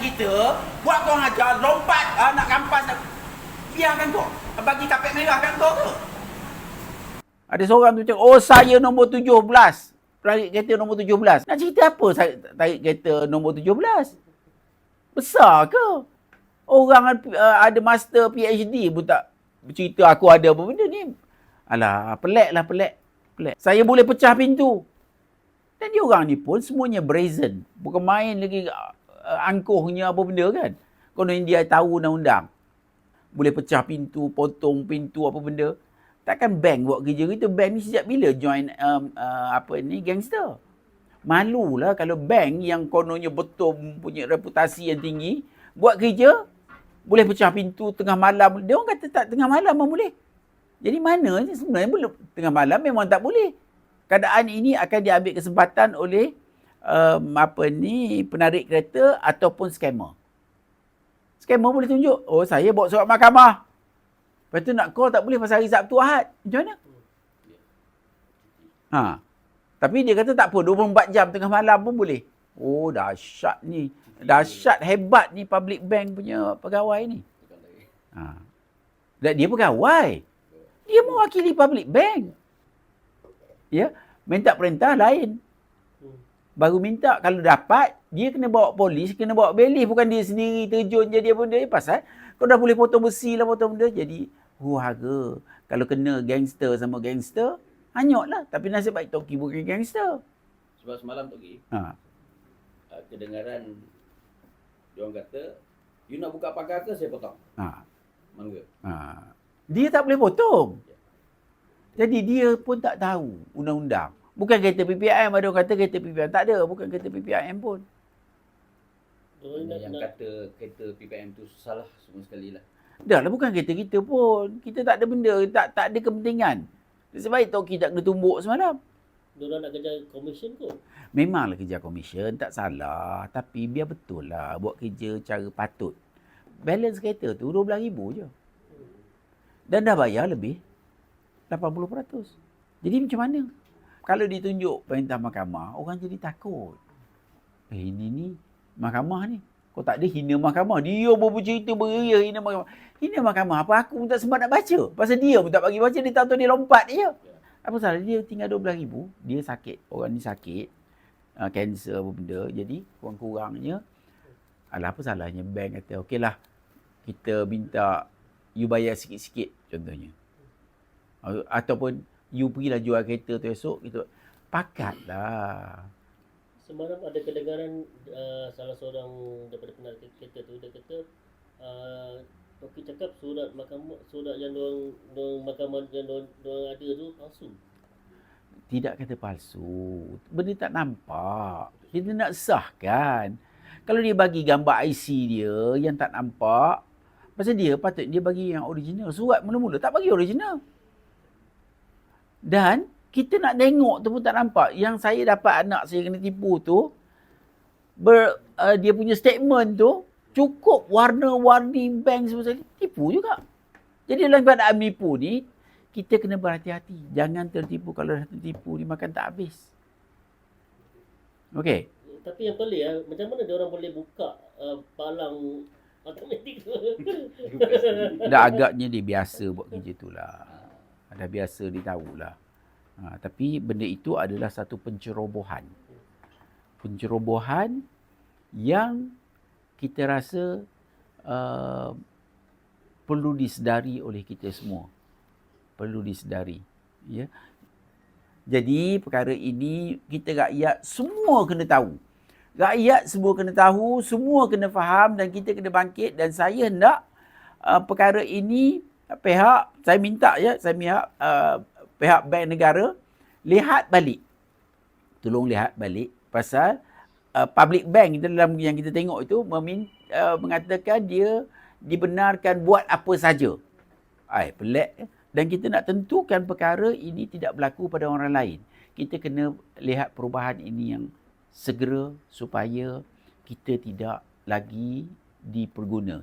kita, buat kau ajar, lompat uh, nak rampas nak biarkan kau. Bagi kapet merah kan kau ke? Ada seorang tu cakap, oh saya nombor 17. Tarik kereta nombor 17. Nak cerita apa saya tarik kereta nombor 17? Besar ke? Orang uh, ada master PhD pun tak bercerita aku ada apa benda ni. Alah, pelik lah pelik. pelik. Saya boleh pecah pintu. Dan dia orang ni pun semuanya brazen. Bukan main lagi angkuhnya apa benda kan. Konon dia tahu undang-undang. Boleh pecah pintu, potong pintu apa benda. Takkan bank buat kerja gitu. Bank ni sejak bila join um, uh, apa ni gangster? Malulah kalau bank yang kononnya betul punya reputasi yang tinggi buat kerja boleh pecah pintu tengah malam. Dia orang kata tak tengah malam pun boleh. Jadi mana sebenarnya boleh tengah malam memang tak boleh. Keadaan ini akan diambil kesempatan oleh um, apa ni penarik kereta ataupun scammer. Scammer boleh tunjuk, oh saya bawa surat mahkamah. Lepas tu nak call tak boleh pasal hari Sabtu Ahad. Macam mana? Ha. Tapi dia kata tak apa, 24 jam tengah malam pun boleh. Oh, dahsyat ni. Dahsyat hebat ni public bank punya pegawai ni. Ha. Dan dia pegawai. Dia mewakili public bank. Ya, minta perintah lain. Baru minta kalau dapat, dia kena bawa polis, kena bawa belis. Bukan dia sendiri terjun jadi apa benda. Eh, pasal kau dah boleh potong besi lah potong benda. Jadi, huaga. Kalau kena gangster sama gangster, hanyut lah. Tapi nasib baik Toki bukan gangster. Sebab semalam Toki, Ha. uh, kedengaran dia orang kata, you nak buka pagar ke saya potong? Ha. Mangga. Ha. Dia tak boleh potong. Jadi dia pun tak tahu undang-undang. Bukan kereta PPIM ada orang kata kereta PPIM. Tak ada. Bukan kereta PPIM pun. Yang kata kereta PPM tu salah semua sekali lah. Dah lah bukan kereta kita pun. Kita tak ada benda. Tak tak ada kepentingan. Sebab itu kita tak kena tumbuk semalam. Diorang nak kerja komisen kot. Memanglah kerja komisen. Tak salah. Tapi biar betul lah. Buat kerja cara patut. Balance kereta tu RM12,000 je. Dan dah bayar lebih 80%. Jadi macam mana? Kalau ditunjuk perintah mahkamah, orang jadi takut. Eh ini ni mahkamah ni. Kau tak ada hina mahkamah. Dia pun bercerita beria hina mahkamah. Hina mahkamah apa aku pun tak sempat nak baca. Pasal dia pun tak bagi baca, dia tahu dia lompat je. Apa salah dia tinggal RM12,000, dia sakit. Orang ni sakit. Uh, cancer apa benda. Jadi kurang-kurangnya alah apa salahnya bank kata okeylah kita minta you bayar sikit-sikit contohnya. Uh, Ataupun you pergilah jual kereta tu esok kita pakatlah. Semalam ada kedengaran uh, salah seorang daripada penarik kereta tu dia kata uh, Toki cakap surat mahkamah surat yang diorang, diorang mahkamah yang diorang, diorang ada tu palsu. Tidak kata palsu. Benda tak nampak. Kita nak sahkan. Kalau dia bagi gambar IC dia yang tak nampak, pasal dia patut dia bagi yang original. Surat mula-mula tak bagi original. Dan kita nak tengok tu pun tak nampak. Yang saya dapat anak saya kena tipu tu, ber, uh, dia punya statement tu, cukup warna-warni bank semua sekali. Tipu juga. Jadi dalam keadaan menipu ni, kita kena berhati-hati. Jangan tertipu. Kalau dah tertipu, dimakan tak habis. Okey. Tapi yang pelik ah, macam mana dia orang boleh buka uh, palang automatik tu? Dah agaknya dia biasa buat kerja tu lah. Dah biasa dia tahulah. Ha, tapi benda itu adalah satu pencerobohan. Pencerobohan yang kita rasa uh, perlu disedari oleh kita semua. Perlu disedari. Ya. Jadi perkara ini kita rakyat semua kena tahu. Rakyat semua kena tahu, semua kena faham dan kita kena bangkit dan saya hendak uh, perkara ini pihak saya minta ya saya minta uh, pihak bank negara lihat balik. Tolong lihat balik pasal uh, public bank dalam yang kita tengok itu memin, uh, mengatakan dia dibenarkan buat apa saja. Ai pelik dan kita nak tentukan perkara ini tidak berlaku pada orang lain. Kita kena lihat perubahan ini yang segera supaya kita tidak lagi diperguna.